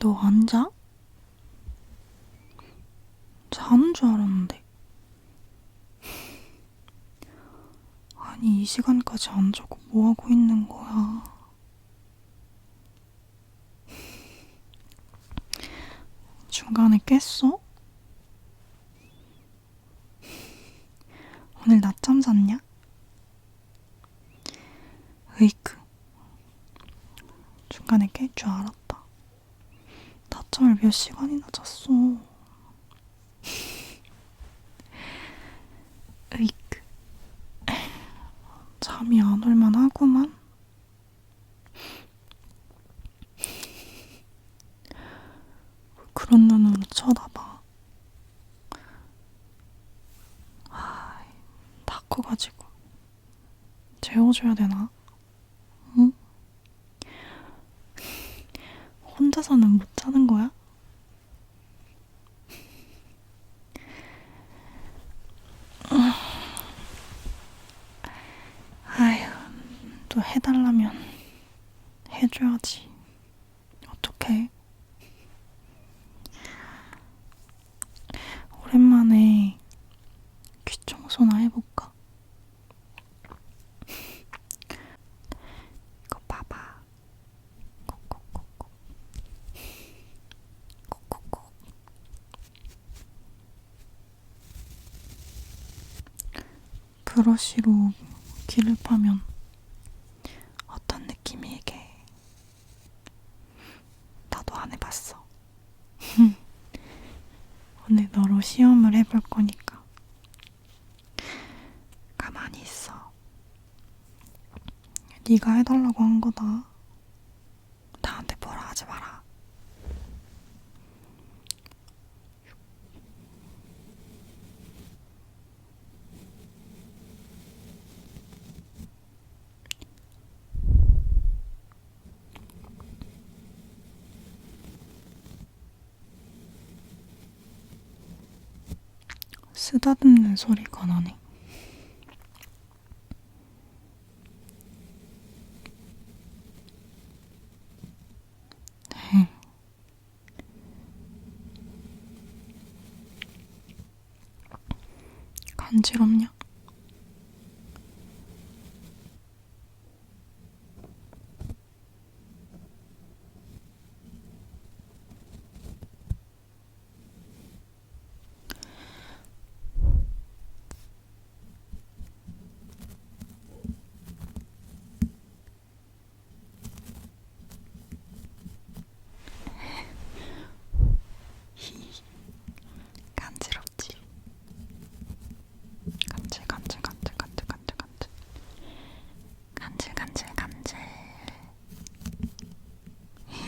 너 안 자? 자는 줄 알았는데. 아니, 이 시간까지 안 자고 뭐 하고 있는 거야? 중간에 깼어? 오늘 낮잠 잤냐? 으이크. 중간에 깰 줄 알았다. 낮잠을 몇 시간이나 잤어. 으이크. 잠이 안 올만 하구만. 그런 눈으로 쳐다봐. 아, 다 커가지고. 재워줘야 되나? 응? 혼자서는 못 자는 거야? 아휴, 또 해달라면 해줘야지. 어떡해? 오랜만에 귀 청소나 해볼까? 이거 봐봐. 콕콕콕콕. 콕콕콕. 브러쉬로 귀를 파면 어떤 느낌이게? 나도 안 해봤어. 오늘 너로 시험을 해볼 거니까 가만히 있어. 네가 해달라고 한 거다. 나한테 뭐라 하지 마라. 쓰다듬는 소리가 나네.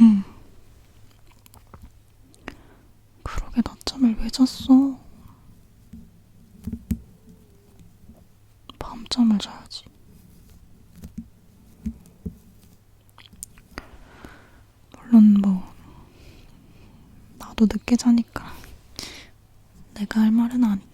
흠. 그러게 낮잠을 왜 잤어? 밤잠을 자야지 물론 뭐 나도 늦게 자니까 내가 할 말은 아닌데.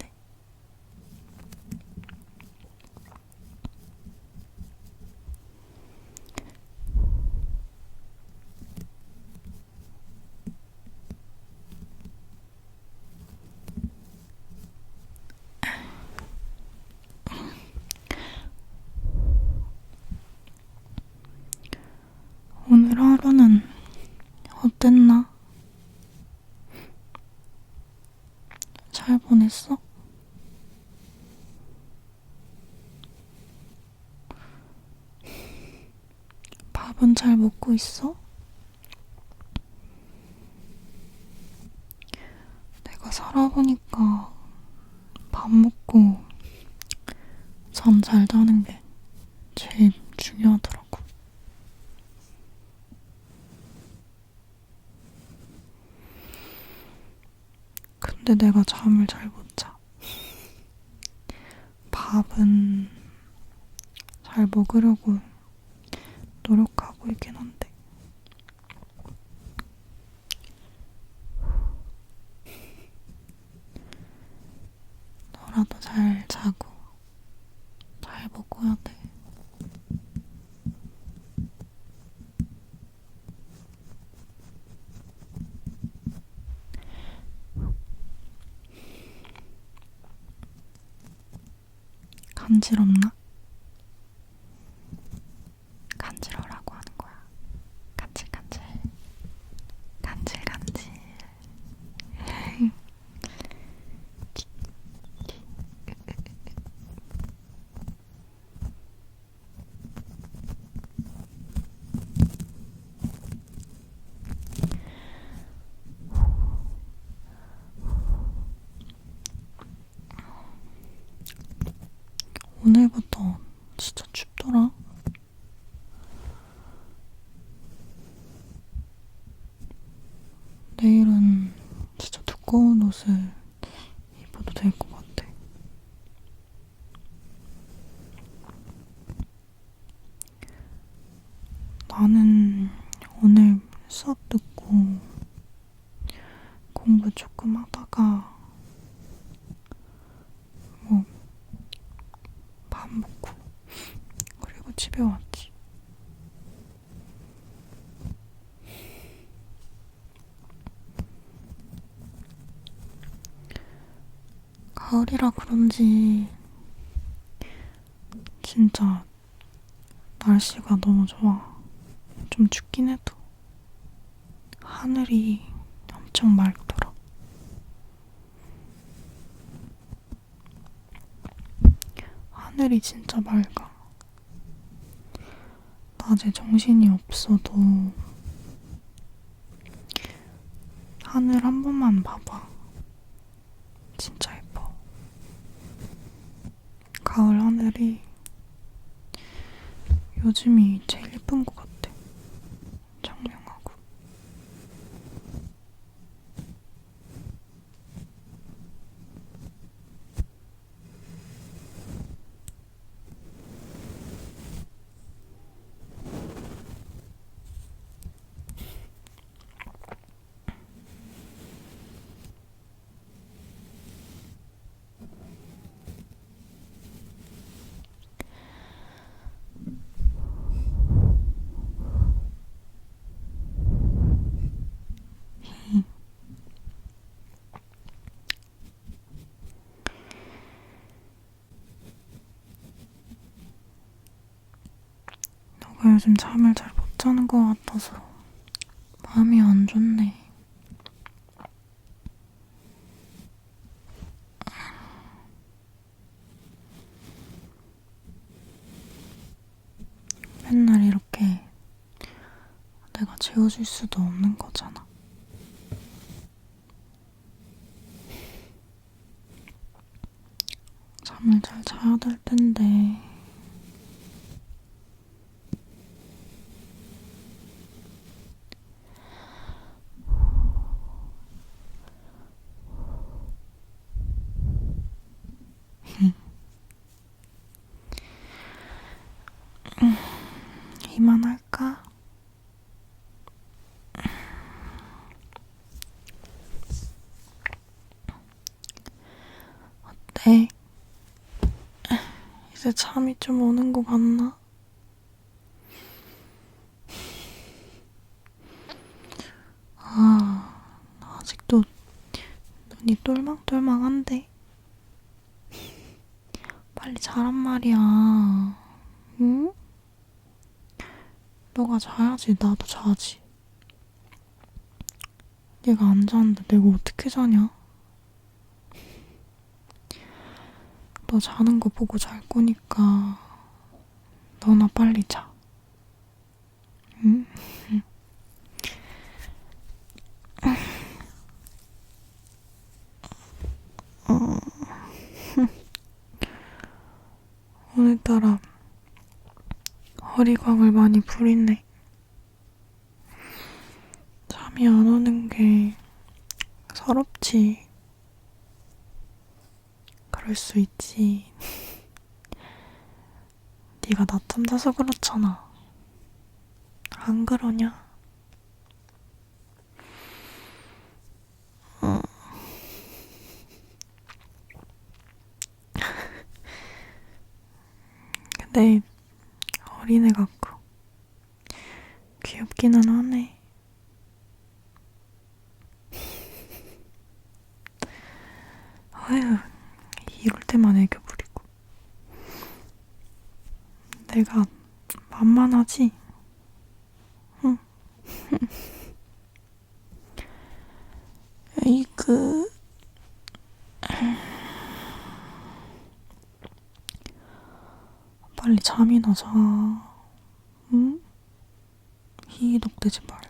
오늘 하루는 어땠나? 잘 보냈어? 밥은 잘 먹고 있어? 내가 살아보니까 밥 먹고 잠 잘 자는 게 제일 중요하더라고. 근데 내가 잠을 잘 못 자. 밥은 잘 먹으려고 노력하고 있긴 한데. 너라도 잘 자고 잘 먹어야 돼. 간지럽나? 오늘부터 진짜 춥더라. 내일은 진짜 두꺼운 옷을 입어도 될 것 같아. 나는 오늘 수업 듣고 공부 조금 하다가 뭐 밥 먹고 그리고 집에 왔지. 그런지 진짜 날씨가 너무 좋아. 좀 춥긴 해도 하늘이 엄청 맑더라. 하늘이 진짜 맑아. 낮에 정신이 없어도 하늘 한 번만 봐봐. 진짜 예뻐. 하늘이 요즘이 제일 예쁜 것 같아. 청명하고. 너가 요즘 잠을 잘 못 자는 것 같아서 마음이 안 좋네. 맨날 이렇게 내가 재워줄 수도 없는 거잖아. 잠을 잘 자야 될 텐데. 이만할까? 어때? 이제 잠이 좀 오는 것 같나? 아, 아직도 눈이 똘망똘망한데? 빨리 자란 말이야. 응? 너가 자야지, 나도 자지. 얘가 안 자는데 내가 어떻게 자냐? 너 자는 거 보고 잘 거니까 너나 빨리 자. 응? 어. 오늘따라 허리광을 많이 부리네. 잠이 안 오는 게 서럽지. 그럴 수 있지. 네가 낮잠 자서 그렇잖아. 안 그러냐? 어. 근데 어린애 같고 귀엽기는 하네. 아휴, 이럴 때만 애교 부리고. 내가 만만하지? 응. 에이그. 빨리 잠이나 자. 응? 희덕대지 말고.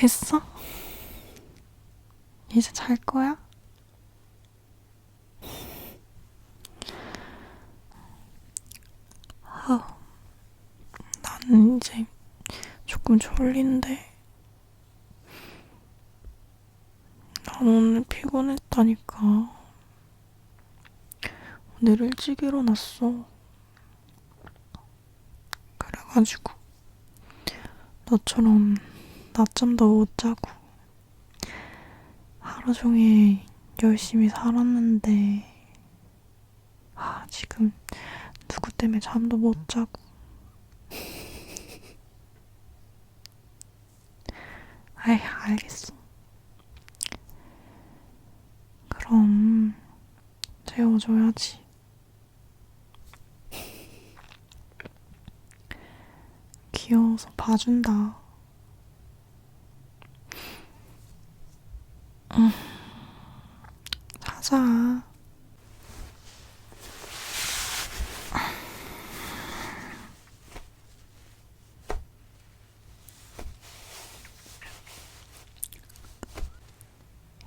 됐어? 이제 잘 거야? 아, 나는 이제 조금 졸린데. 난 오늘 피곤했다니까. 오늘 일찍 일어났어. 그래가지고, 너처럼 낮잠도 못 자고, 하루 종일 열심히 살았는데, 아, 지금 누구 때문에 잠도 못 자고. 아이, 알겠어. 그럼, 재워줘야지. 귀여워서 봐준다. 응. 자자.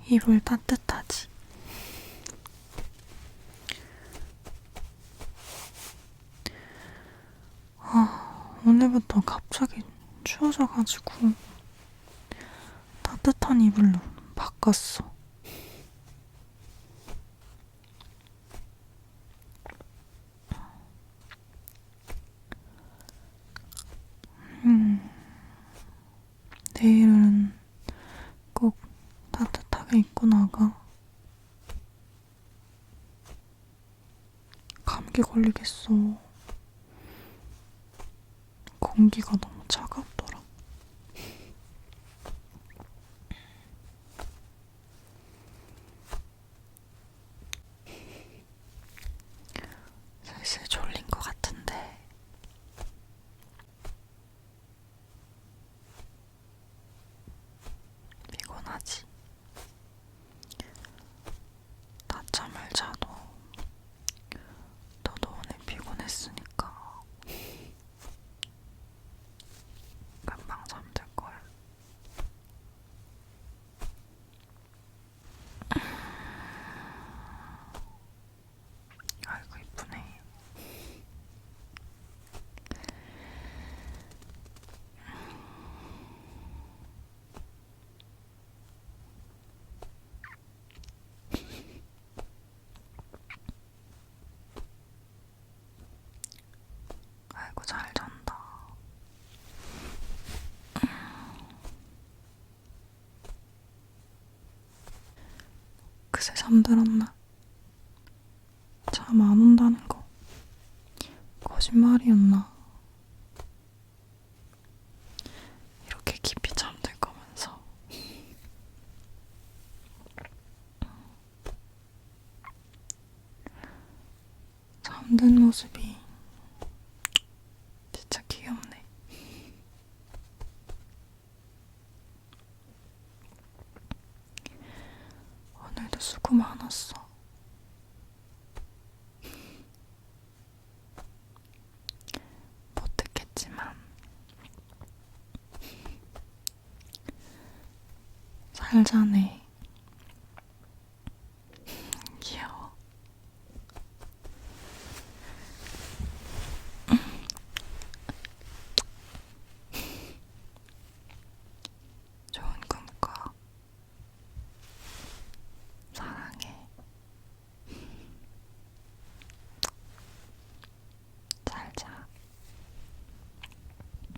이불 따뜻하지? 아, 오늘부터 갑자기 추워져가지고 따뜻한 이불로 바꿨어. 음, 내일은 꼭 따뜻하게 입고 나가. 감기 걸리겠어. 공기가 너무 차갑더라. 슬슬 졸린 것 같은데. 피곤하지? 낮잠을 자도 너도 오늘 피곤했으니까 금방 잠들 거야. 아이고 이쁘네. 아이고 잘 잔다. 그새 잠들었나? 잠 안 온다는 거 거짓말이었나? 이렇게 깊이 잠들 거면서 잠든 모습이 진짜 귀엽네. 오늘도 수고 많았어. 못 듣겠지만 잘 자네.